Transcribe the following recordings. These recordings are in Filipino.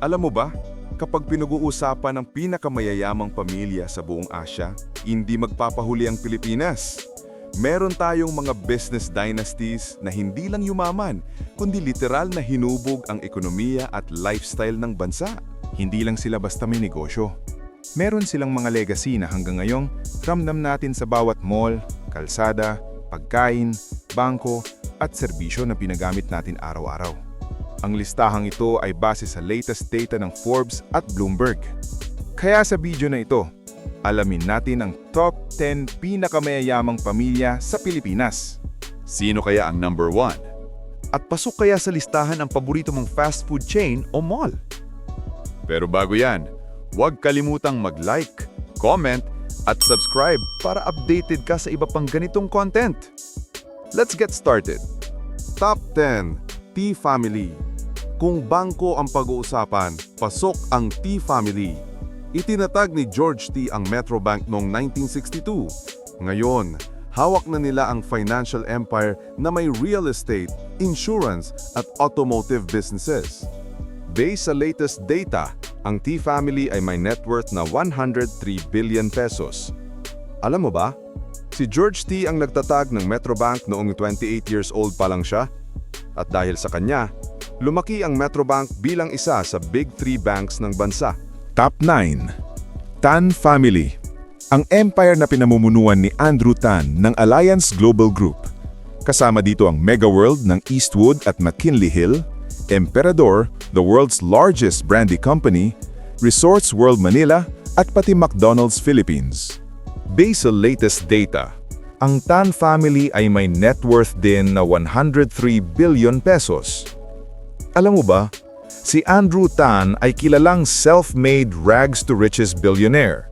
Alam mo ba, kapag pinag-uusapan ng pinakamayayamang pamilya sa buong Asya, hindi magpapahuli ang Pilipinas. Meron tayong mga business dynasties na hindi lang yumaman, kundi literal na hinubog ang ekonomiya at lifestyle ng bansa. Hindi lang sila basta may negosyo. Meron silang mga legacy na hanggang ngayong ramdam natin sa bawat mall, kalsada, pagkain, bangko at serbisyo na pinagamit natin araw-araw. Ang listahang ito ay base sa latest data ng Forbes at Bloomberg. Kaya sa video na ito, alamin natin ang top 10 pinakamayayamang pamilya sa Pilipinas. Sino kaya ang number one? At pasok kaya sa listahan ang paborito mong fast food chain o mall? Pero bago yan, huwag kalimutang mag-like, comment, at subscribe para updated ka sa iba pang ganitong content. Let's get started. Top 10, T-Family. Kung bangko ang pag-uusapan, pasok ang T-Family. Itinatag ni George T. ang Metrobank noong 1962. Ngayon, hawak na nila ang financial empire na may real estate, insurance at automotive businesses. Based sa latest data, ang T-Family ay may net worth na 103 billion pesos. Alam mo ba? Si George T. ang nagtatag ng Metrobank noong 28 years old pa lang siya. At dahil sa kanya, lumaki ang Metrobank bilang isa sa Big Three banks ng bansa. Top 9. Tan Family. Ang empire na pinamumunuan ni Andrew Tan ng Alliance Global Group. Kasama dito ang Mega World ng Eastwood at McKinley Hill, Emperador, the world's largest brandy company, Resorts World Manila, at pati McDonald's Philippines. Based sa latest data, Ang Tan family ay may net worth din na 103 billion pesos. Alam mo ba, si Andrew Tan ay kilalang self-made rags to riches billionaire.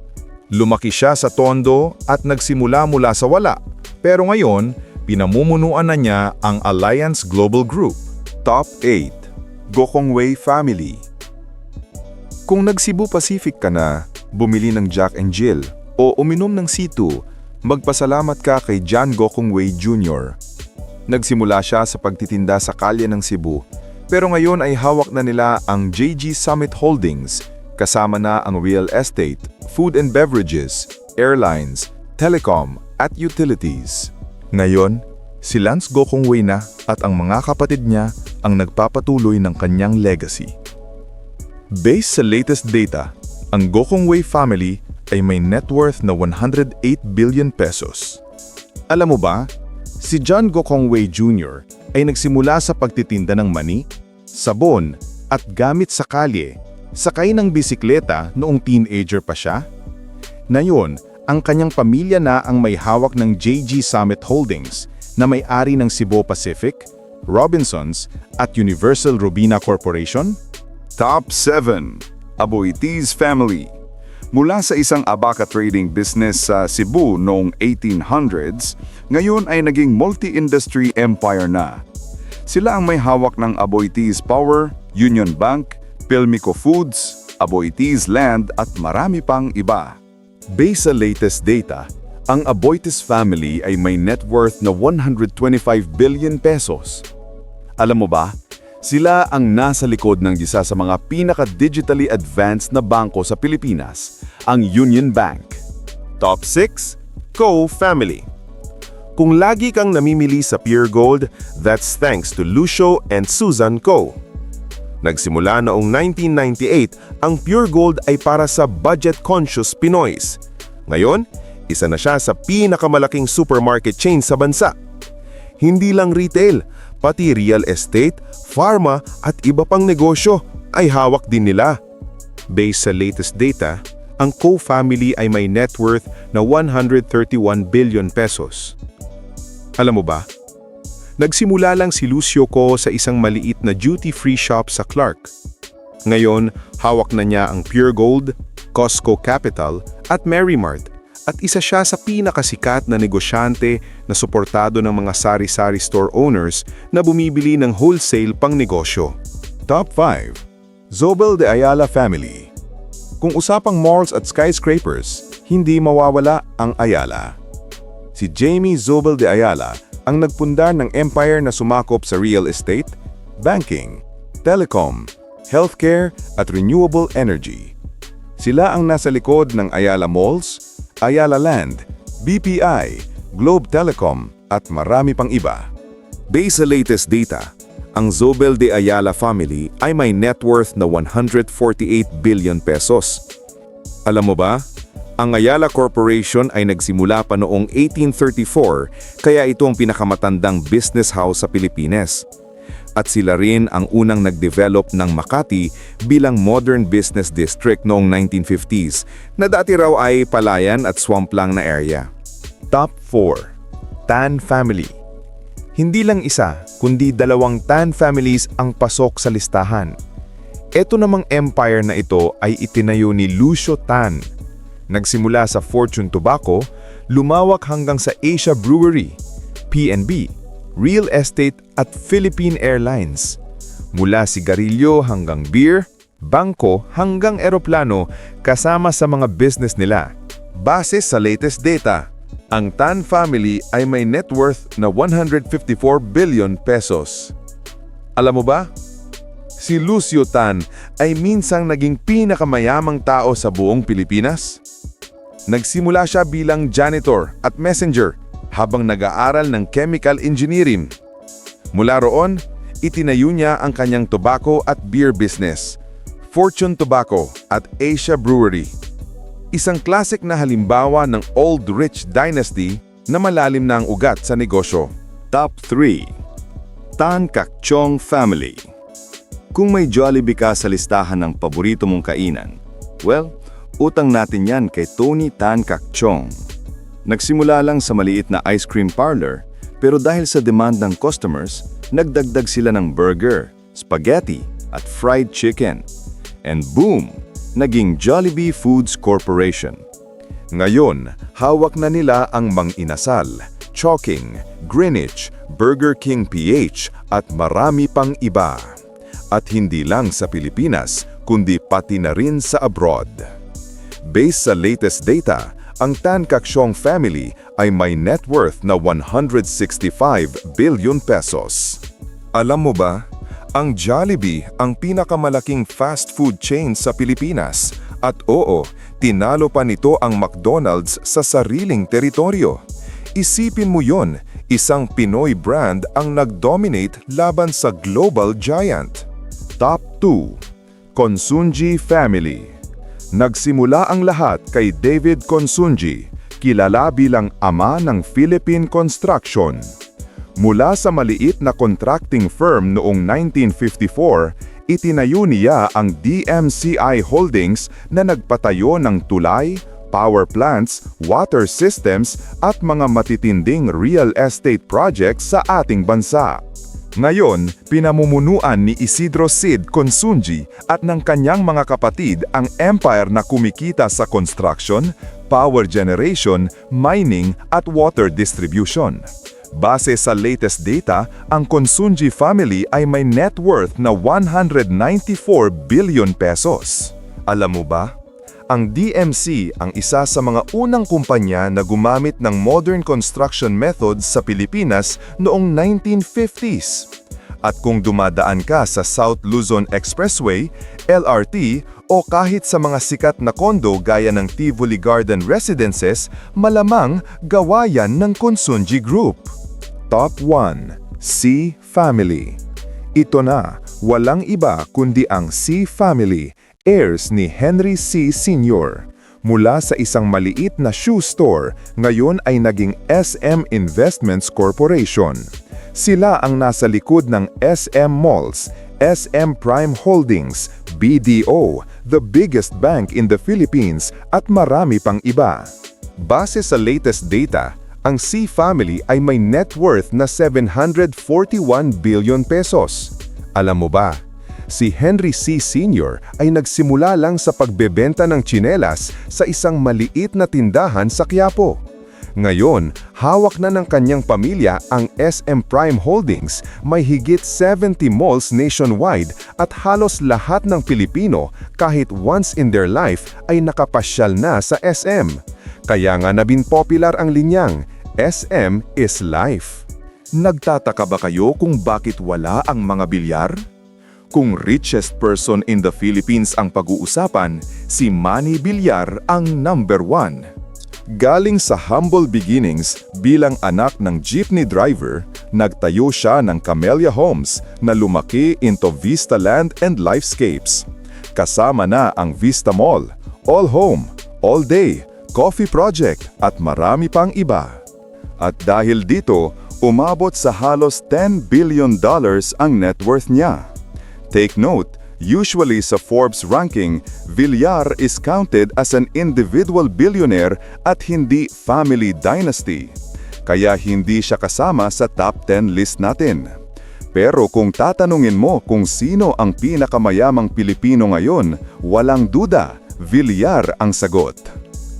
Lumaki siya sa Tondo at nagsimula mula sa wala. Pero ngayon, pinamumunuan na niya ang Alliance Global Group. Top 8, Gokongwei Family. Kung nag-Cebu Pacific ka na, bumili ng Jack and Jill, o uminom ng C2, magpasalamat ka kay John Gokongwei Jr. Nagsimula siya sa pagtitinda sa kalye ng Cebu, pero ngayon ay hawak na nila ang JG Summit Holdings, kasama na ang real estate, food and beverages, airlines, telecom, at utilities. Ngayon, si Lance Gokongwei na at ang mga kapatid niya ang nagpapatuloy ng kanyang legacy. Based sa latest data, ang Gokongwei family ay may net worth na 108 billion pesos. Alam mo ba, si John Gokongwei Jr. ay nagsimula sa pagtitinda ng mani, sabon at gamit sa kalye, sakay ng bisikleta noong teenager pa siya. Ngayon, ang kanyang pamilya na ang may hawak ng JG Summit Holdings na may-ari ng Cebu Pacific, Robinsons at Universal Robina Corporation? Top 7. Aboitiz Family Mula sa isang abaka trading business sa Cebu noong 1800s, ngayon ay naging multi-industry empire na. Sila ang may hawak ng Aboitiz Power, Union Bank, Pilmico Foods, Aboitiz Land at marami pang iba. Based sa latest data, ang Aboitiz family ay may net worth na 125 billion pesos. Alam mo ba, sila ang nasa likod ng isa sa mga pinaka-digitally advanced na bangko sa Pilipinas, ang Union Bank. Top 6, Co Family. Kung lagi kang namimili sa Pure Gold, that's thanks to Lucio and Susan Co. Nagsimula noong 1998, ang Pure Gold ay para sa budget-conscious Pinoys. Ngayon, isa na siya sa pinakamalaking supermarket chain sa bansa. Hindi lang retail, pati real estate, pharma at iba pang negosyo ay hawak din nila. Based sa latest data, ang Co family ay may net worth na 131 billion pesos. Alam mo ba? Nagsimula lang si Lucio Co sa isang maliit na duty-free shop sa Clark. Ngayon, hawak na niya ang Pure Gold, Costco Capital at Merrimart at isa siya sa pinakasikat na negosyante na suportado ng mga sari-sari store owners na bumibili ng wholesale pang negosyo. Top 5. Zobel de Ayala Family Kung usapang malls at skyscrapers, hindi mawawala ang Ayala. Si Jamie Zobel de Ayala ang nagpundar ng empire na sumakop sa real estate, banking, telecom, healthcare at renewable energy. Sila ang nasa likod ng Ayala Malls, Ayala Land, BPI, Globe Telecom at marami pang iba. Based sa latest data, ang Zobel de Ayala family ay may net worth na 148 billion pesos. Alam mo ba, ang Ayala Corporation ay nagsimula pa noong 1834 kaya ito ang pinakamatandang business house sa Pilipinas. At sila rin ang unang nag-develop ng Makati bilang modern business district noong 1950s na dati raw ay palayan at swamp lang na area. Top 4. Tan Family Hindi lang isa, kundi dalawang Tan families ang pasok sa listahan. Ito namang empire na ito ay itinayo ni Lucio Tan. Nagsimula sa Fortune Tobacco, lumawak hanggang sa Asia Brewery, PNB, Real Estate at Philippine Airlines. Mula sigarilyo hanggang beer, bangko hanggang eroplano kasama sa mga business nila. Base sa latest data, ang Tan family ay may net worth na 154 billion pesos. Alam mo ba? Si Lucio Tan ay minsang naging pinakamayamang tao sa buong Pilipinas. Nagsimula siya bilang janitor at messenger habang nag-aaral ng chemical engineering. Mula roon, itinayo niya ang kanyang tobacco at beer business, Fortune Tobacco at Asia Brewery. Isang classic na halimbawa ng Old Rich Dynasty na malalim na ang ugat sa negosyo. Top 3 Tan Kakchong Family Kung may Jollibee ka sa listahan ng paborito mong kainan, well, utang natin yan kay Tony Tan Kakchong. Nagsimula lang sa maliit na ice cream parlor, pero dahil sa demand ng customers, nagdagdag sila ng burger, spaghetti, at fried chicken. And boom! Naging Jollibee Foods Corporation. Ngayon, hawak na nila ang Mang Inasal, Chowking, Greenwich, Burger King PH at marami pang iba. At hindi lang sa Pilipinas, kundi pati na rin sa abroad. Based sa latest data, ang Tan Kaksyong family ay may net worth na 165 billion pesos. Alam mo ba, ang Jollibee ang pinakamalaking fast food chain sa Pilipinas at oo, tinalo pa nito ang McDonald's sa sariling teritoryo. Isipin mo yon, isang Pinoy brand ang nag-dominate laban sa global giant. Top 2 Konsunji Family Nagsimula ang lahat kay David Konsunji, kilala bilang ama ng Philippine Construction. Mula sa maliit na contracting firm noong 1954, itinayo niya ang DMCI Holdings na nagpatayo ng tulay, power plants, water systems at mga matitinding real estate projects sa ating bansa. Ngayon, pinamumunuan ni Isidro Sid Consunji at ng kanyang mga kapatid ang empire na kumikita sa construction, power generation, mining at water distribution. Base sa latest data, ang Consunji family ay may net worth na 194 billion pesos. Alam mo ba? Ang DMC ang isa sa mga unang kumpanya na gumamit ng modern construction methods sa Pilipinas noong 1950s. At kung dumadaan ka sa South Luzon Expressway, LRT o kahit sa mga sikat na kondo gaya ng Tivoli Garden Residences, malamang gawa yan ng Konsunji Group. Top 1. C Family Ito na, walang iba kundi ang C Family, heirs ni Henry C. Sr. Mula sa isang maliit na shoe store, ngayon ay naging SM Investments Corporation. Sila ang nasa likod ng SM Malls, SM Prime Holdings, BDO, the biggest bank in the Philippines at marami pang iba. Base sa latest data, ang C family ay may net worth na 741 billion pesos. Alam mo ba, si Henry C. Sr. ay nagsimula lang sa pagbebenta ng tsinelas sa isang maliit na tindahan sa Quiapo. Ngayon, hawak na ng kanyang pamilya ang SM Prime Holdings, may higit 70 malls nationwide at halos lahat ng Pilipino kahit once in their life ay nakapasyal na sa SM. Kaya nga nabing popular ang linyang, SM is life. Nagtataka ba kayo kung bakit wala ang mga bilyar? Kung richest person in the Philippines ang pag-uusapan, si Manny Villar ang number one. Galing sa humble beginnings bilang anak ng jeepney driver, nagtayo siya ng Camellia Homes na lumaki into Vista Land and Lifescapes. Kasama na ang Vista Mall, All Home, All Day, Coffee Project at marami pang iba. At dahil dito, umabot sa halos 10 billion dollars ang net worth niya. Take note, usually sa Forbes ranking, Villar is counted as an individual billionaire at hindi family dynasty. Kaya hindi siya kasama sa top 10 list natin. Pero kung tatanungin mo kung sino ang pinakamayamang Pilipino ngayon, walang duda, Villar ang sagot.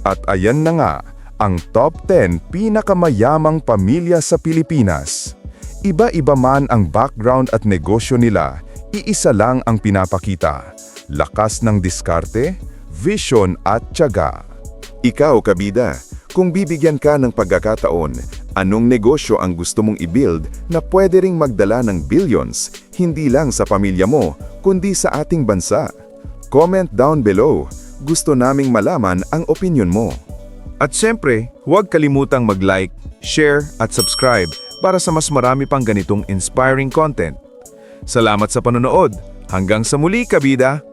At ayan na nga, ang top 10 pinakamayamang pamilya sa Pilipinas. Iba-iba man ang background at negosyo nila, iisa lang ang pinapakita. Lakas ng diskarte, vision at tiyaga. Ikaw, kabida, kung bibigyan ka ng pagkakataon, anong negosyo ang gusto mong i-build na pwede ring magdala ng billions, hindi lang sa pamilya mo, kundi sa ating bansa? Comment down below. Gusto naming malaman ang opinion mo. At syempre, huwag kalimutang mag-like, share at subscribe para sa mas marami pang ganitong inspiring content. Salamat sa panonood. Hanggang sa muli, kabida!